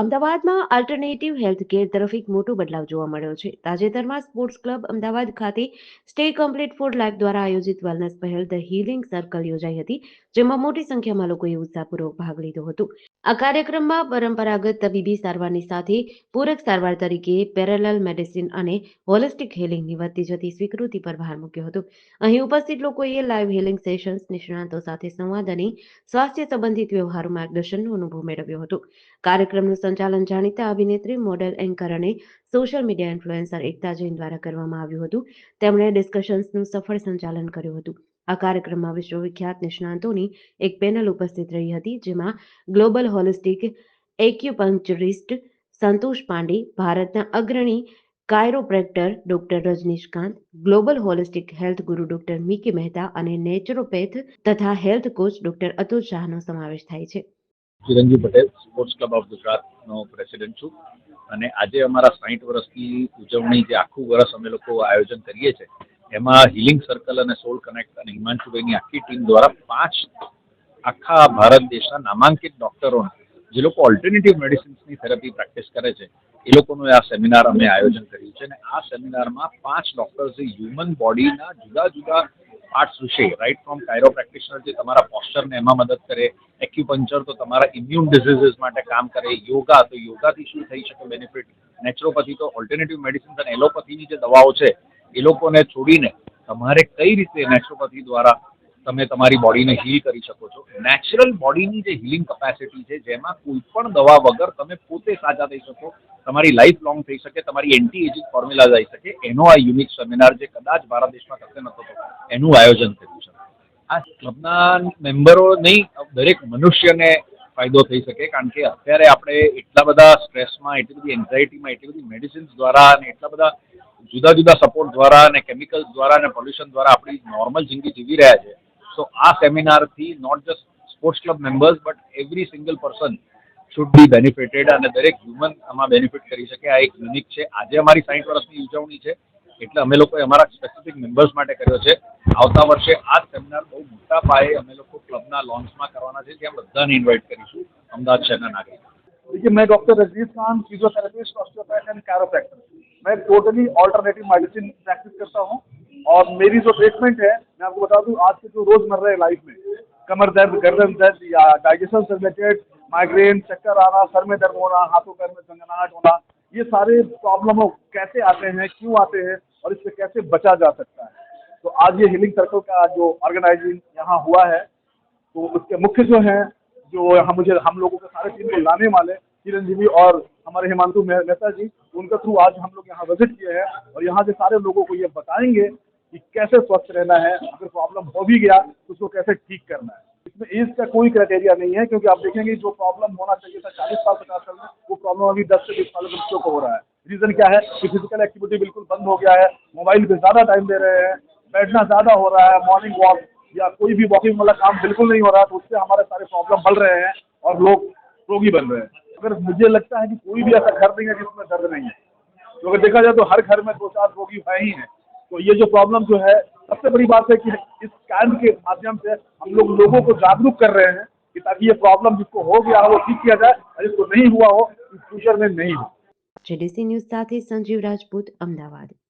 અમદાવાદમાં alternative health care તરફ એક મોટો બદલાવ જોવા મળ્યો છે. તાજેતરમાં સ્પોર્ટ્સ ક્લબ અમદાવાદ ખાતે સ્ટે કમ્પ્લીટ ફોર લાઈફ દ્વારા આયોજિત વેલનેસ પહેલ ધ હીલિંગ સર્કલ યોજાઈ હતી, જેમાં મોટી સંખ્યામાં લોકોએ ઉત્સાહપૂર્વક ભાગ લીધો હતો. આ કાર્યક્રમમાં પરંપરાગત તબીબી સારવારની સાથે પૂરક સારવાર તરીકે પેરેલલ મેડિસિન અને હોલિસ્ટિક હિલિંગની વધતી જતી સ્વીકૃતિ પર ભાર મૂક્યો હતો. અહીં ઉપસ્થિત લોકોએ લાઈવ હિલિંગ સેશન્સ નિષ્ણાતો સાથે સંવાદ અને સ્વાસ્થ્ય સંબંધિત વ્યવહારુ માર્ગદર્શનનો અનુભવ મેળવ્યો હતો. કાર્યક્રમનું સંચાલન જાણીતા અભિનેત્રી, મોડેલ, એન્કર અને social media influencer Ekta Jain દ્વારા કરવામાં આવ્યું હતું. તેમણે ડિસ્કશન્સનું સફળ સંચાલન કર્યું હતું. આ કાર્યક્રમમાં વિશ્વવિખ્યાત નિષ્ણાંતોની એક પેનલ ઉપસ્થિત રહી હતી, જેમાં global holistic acupuncturist Santosh Pandey, ભારતના અગ્રણી chiropractor doctor Rajnishkant, global holistic health guru doctor Mickey Mehta અને નેચરોપેથ તથા હેલ્થ કોચ ડોક્ટર અતુલ શાહનો સમાવેશ થાય છે. Chiranjiv Patel, sports club of ગુજરાતનો પ્રેસિડેન્ટ છું. અને આજે અમારા સાહીઠ વર્ષની ઉજવણી જે આખું વર્ષ અમે લોકો આયોજન કરીએ છીએ, એમાં હિલિંગ સર્કલ અને સોલ કનેક્ટ અને હિમાંશુભાઈની આખી ટીમ દ્વારા પાંચ આખા ભારત દેશના નામાંકિત ડૉક્ટરોને, જે લોકો ઓલ્ટરનેટિવ મેડિસિન્સની થેરપી પ્રેક્ટિસ કરે છે, એ લોકોનું આ સેમિનાર અમે આયોજન કર્યું છે. અને આ સેમિનારમાં પાંચ ડૉક્ટર્સે હ્યુમન બોડીના જુદા જુદા પાર્ટ્સ વિશે રાઈટ ફ્રોમ કાયરો પ્રેક્ટિશનર જે તમારા પોસ્ચરને એમાં મદદ કરે એક્યુપંચર તો તમારા ઇમ્યુન ડિઝીઝીસ માટે કામ કરે યોગા તો યોગાથી શું થઈ શકે બેનિફિટ નેચરોપથી તો ઓલ્ટરનેટિવ મેડિસિન અને એલોપથીની જે દવાઓ છે, એ લોકોને છોડીને તમારે કઈ રીતે નેચરોપથી દ્વારા તમે તમારી બોડીને હીલ કરી શકો છો. નેચરલ બોડીની જે હિલિંગ કેપેસિટી છે, જેમાં કોઈ પણ દવા વગર તમે પોતે સાજા થઈ શકો, તમારી લાઈફ લોંગ થઈ શકે, તમારી એન્ટી એજિંગ ફોર્મ્યુલા થઈ શકે. એનો આ યુનિક સેમિનાર જે કદાચ ભારત દેશમાં કશે નતો એનું આયોજન કર્યું છે. આ ક્લબના મેમ્બરો નહીં, દરેક મનુષ્યને ફાયદો થઈ શકે, કારણ કે અત્યારે આપણે એટલા બધા સ્ટ્રેસમાં, એટલી બધી એન્ઝાયટીમાં એટલી બધી મેડિસિન્સ દ્વારા અને એટલા બધા જુદા જુદા સપોર્ટ દ્વારા અને કેમિકલ્સ દ્વારા અને પોલ્યુશન દ્વારા આપણી નોર્મલ જિંદગી જીવી રહ્યા છે. સો આ સેમિનારથી not just sports club members but every single person should be benefited અને દરેક હ્યુમન આમાં બેનિફિટ કરી શકે આ એક યુનિક છે આજે અમારી સાઠ વર્ષની ઉજવણી છે એટલે અમે લોકોએ અમારા સ્પેસિફિક મેમ્બર્સ માટે કર્યો છે આવતા વર્ષે આ સેમિનાર બહુ મોટા પાયે અમે લોકો ક્લબના લોન્ચમાં કરવાના છે ત્યાં બધાને ઇન્વાઇટ કરીશું અમદાવાદ શહેરના નાગરિકો देखिए मैं doctor Rajneesh Khan physiotherapist osteopath and chiropractor मैं टोटली ऑल्टरनेटिव मेडिसिन प्रैक्टिस करता हूँ और मेरी जो ट्रीटमेंट है, मैं आपको बता दूँ, आज के जो रोज़मर्रा लाइफ में, कमर दर्द, गर्दन दर्द या डाइजेशन से रिलेटेड माइग्रेन चक्कर आना, सर में दर्द होना, हाथों पैर में झंझनाहट होना, ये सारे प्रॉब्लम कैसे आते हैं, क्यों आते हैं और इससे कैसे बचा जा सकता है? तो आज ये हीलिंग सर्कल का जो ऑर्गेनाइजिंग यहाँ हुआ है तो उसके मुख्य जो हैं, जो हम मुझे, हम लोगों के सारे टीम को लाने वाले चिरंजीवी और हमारे मेह- मेहता जी, उनके थ्रू आज हम लोग यहाँ विज़िट किए हैं और यहाँ के सारे लोगों को ये बताएँगे कि कैसे स्वस्थ रहना है, अगर प्रॉब्लम हो भी गया तो उसको कैसे ठीक करना है? इसमें एज का कोई क्राइटेरिया नहीं है, क्योंकि आप देखेंगे जो प्रॉब्लम होना चाहिए था चालीस साल पचास साल में, वो प्रॉब्लम अभी दस से बीस साल के बच्चों को हो रहा है। रीजन क्या है कि फ़िज़िकल एक्टिविटी बिल्कुल बंद हो गया है मोबाइल पे ज़्यादा टाइम दे रहे हैं, बैठना ज़्यादा हो रहा है मॉर्निंग वॉक या कोई भी वॉकिंग वाला काम बिल्कुल नहीं हो रहा है तो उससे हमारे सारे प्रॉब्लम बढ़ रहे हैं और लोग रोगी बन रहे हैं। अगर मुझे लगता है कि कोई भी ऐसा घर नहीं है जिसमें दर्द नहीं है तो अगर देखा जाए तो हर घर में दो चार रोगी है ही हैं। तो ये जो प्रॉब्लम जो है सबसे बड़ी बात है कि इस कैंप के माध्यम से हम लोग लोगों को जागरूक कर रहे हैं कि ताकि ये प्रॉब्लम जिसको हो गया हो वो ठीक किया जाए और जिसको नहीं हुआ हो फ्यूचर में नहीं हो જેડીસી ન્યૂઝ સાથે સંજીવ રાજપૂત અમદાવાદ